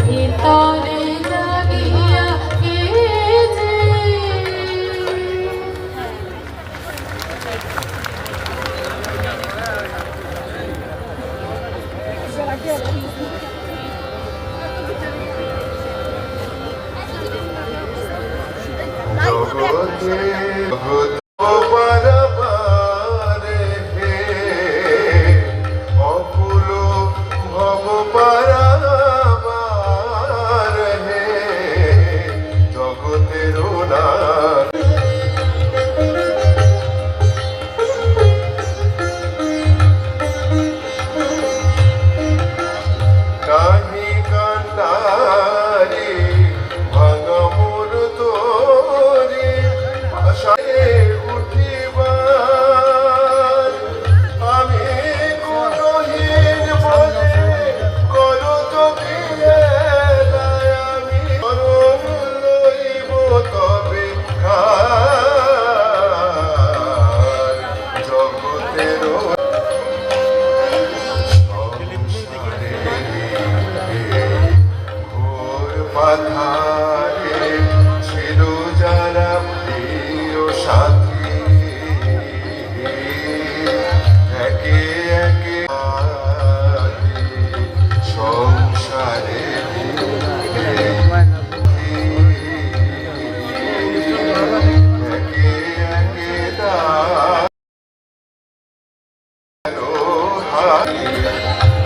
ভিতরে লাগিয়া কে যে ভগতে ভগ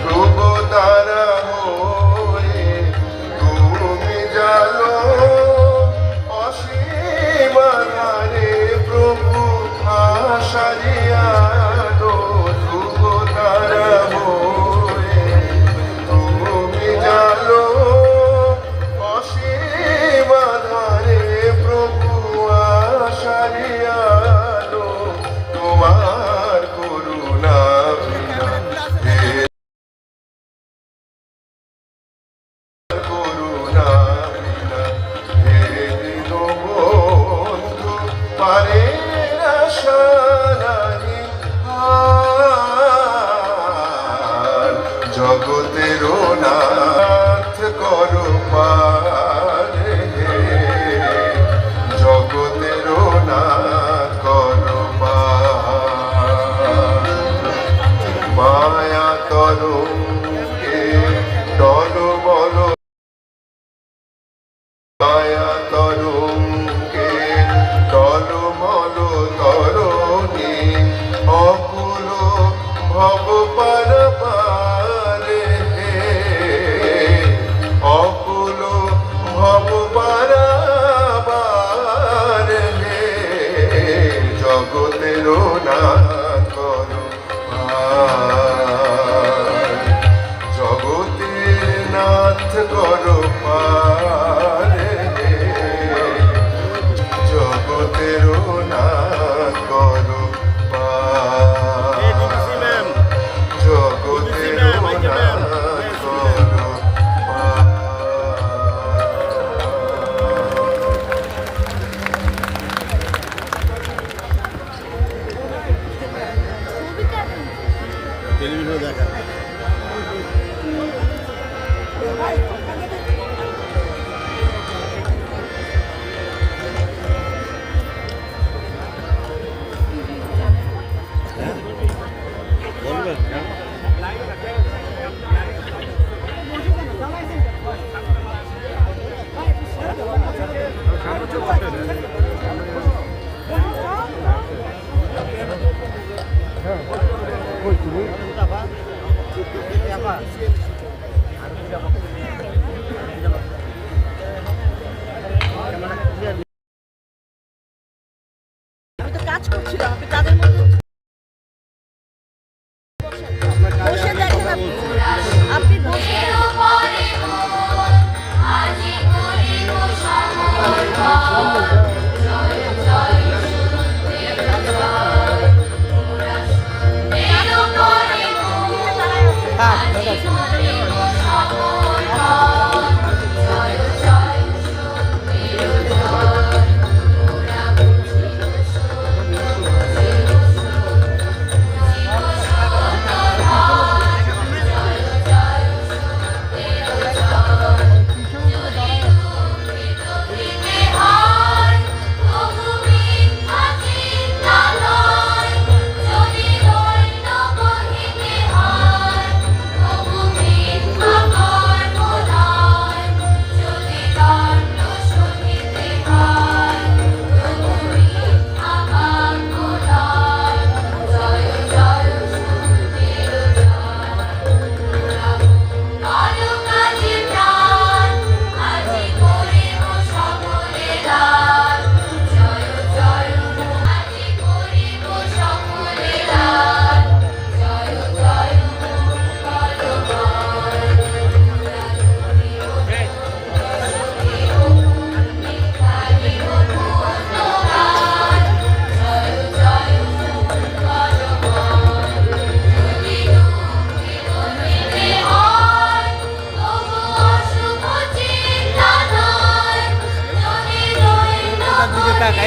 প্রভু তারা হয়ে তুমি জানো অসীম প্রভু আশারিয়া। Can you hear that?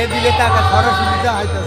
এদিকে টাকা সরাসরি দিতে হয়তো